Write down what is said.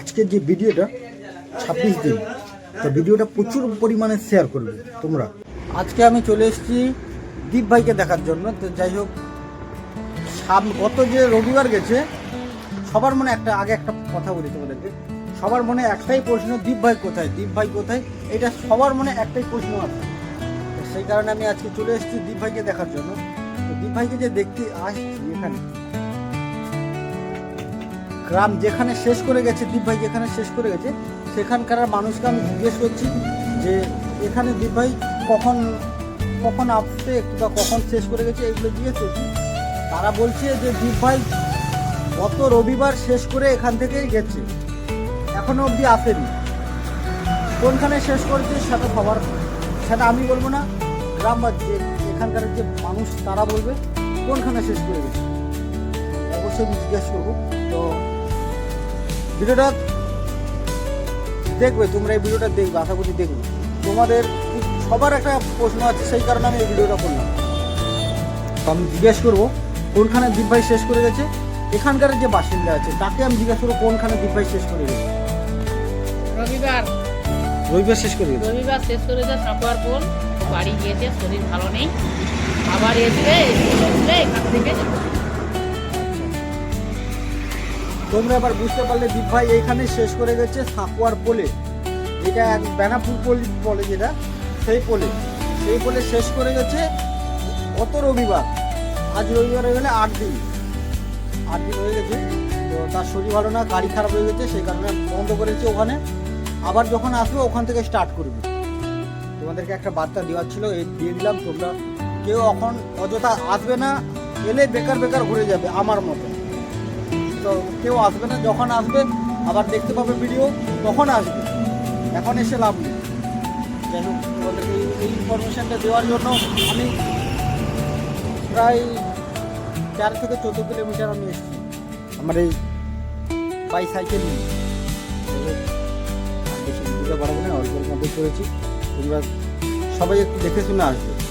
আজকের যে ভিডিওটা, ছাব্বিশ দিন। তো ভিডিওটা প্রচুর পরিমাণে শেয়ার করবে তোমরা। আজকে আমি চলে এসেছি দীপ ভাইকে দেখার জন্য। তো যাই হোক গত যে রবিবার গেছে, সবার মনে একটা, আগে একটা কথা বলি তোমাদেরকে। সবার মনে একটাই প্রশ্ন, দীপ ভাই কোথায়? দীপ ভাই কোথায়? এটা সবার মনে একটাই প্রশ্ন আছে। তো সেই কারণে আমি আজকে চলে এসেছি দীপ ভাইকে দেখার জন্য। তো দীপ ভাইকে যে দেখতে আসছি এখানে গ্রাম যেখানে শেষ করে গেছে, দীপ ভাই যেখানে শেষ করে গেছে, সেখানকার মানুষকে আমি জিজ্ঞেস করছি যে, এখানে দীপ ভাই কখন কখন আসছে বা কখন শেষ করে গেছে এগুলো জিজ্ঞেস করছি। তারা বলছে যে, দীপ ভাই গত রবিবার শেষ করে এখান থেকেই গেছে এখনও অবধি আসেনি। কোনখানে শেষ করেছে সেটা সবার, সেটা আমি বলব না গ্রাম বা যে, এখানকার যে মানুষ তারা বলবে কোনখানে শেষ করে গেছে। অবশ্যই আমি জিজ্ঞেস করব। তো ভিডিওটা দেখবে তোমরা এই ভিডিওটা দেখবে আশা করি দেখবে। তোমাদের সবার একটা প্রশ্ন আছে সেই কারণে আমি এই ভিডিওটা করলাম। আমি জিজ্ঞেস করব কোনখানে দীপ ভাই শেষ করে গেছে? এখানকার যে বাসিন্দা আছে তাকে আমি জিজ্ঞেস করব কোনখানে দীপ ভাই শেষ করে গেছে? রবিবার। রবিবার শেষ করে গেছে? রবিবার শেষ করে সাপার পর বাড়ি গিয়েছে শরীর ভালো নেই। আবার এসবে এখান তোমরা এবার বুঝতে পারলে দীপ ভাই এইখানে শেষ করে গেছে সাকুয়ার পোলে যেটা এক বেনাপুর পোল বলে যেটা, সেই পোলে সেই পোলে শেষ করে গেছে গত রবিবার। আজ রবিবার হয়ে গেলে আট দিন। আট দিন হয়ে গেছে। তো তার শরীর ভালো না, গাড়ি খারাপ হয়ে গেছে, সেই কারণে বন্ধ করেছে ওখানে। আবার যখন আসবে ওখান থেকে স্টার্ট করবে। তোমাদেরকে একটা বার্তা দেওয়ার ছিল, এই দিয়ে দিলাম, তোমরা কেউ এখন অযথা আসবে না, এলে বেকার বেকার ঘুরে যাবে, আমার মতো। তো কেউ আসবে না, যখন আসবে, আবার দেখতে পাবে ভিডিও তখন আসবে। এখন এসে লাভ নেই। এই- ইনফরমেশনটা দেওয়ার জন্য আমি প্রায় চার থেকে চোদ্দ কিলোমিটার আমি এসেছি। আমার এই বাইসাইকেল নিয়ে। বেশি না মধ্যে করেছি। তোমরা সবাই একটু দেখে শুনে আসবে।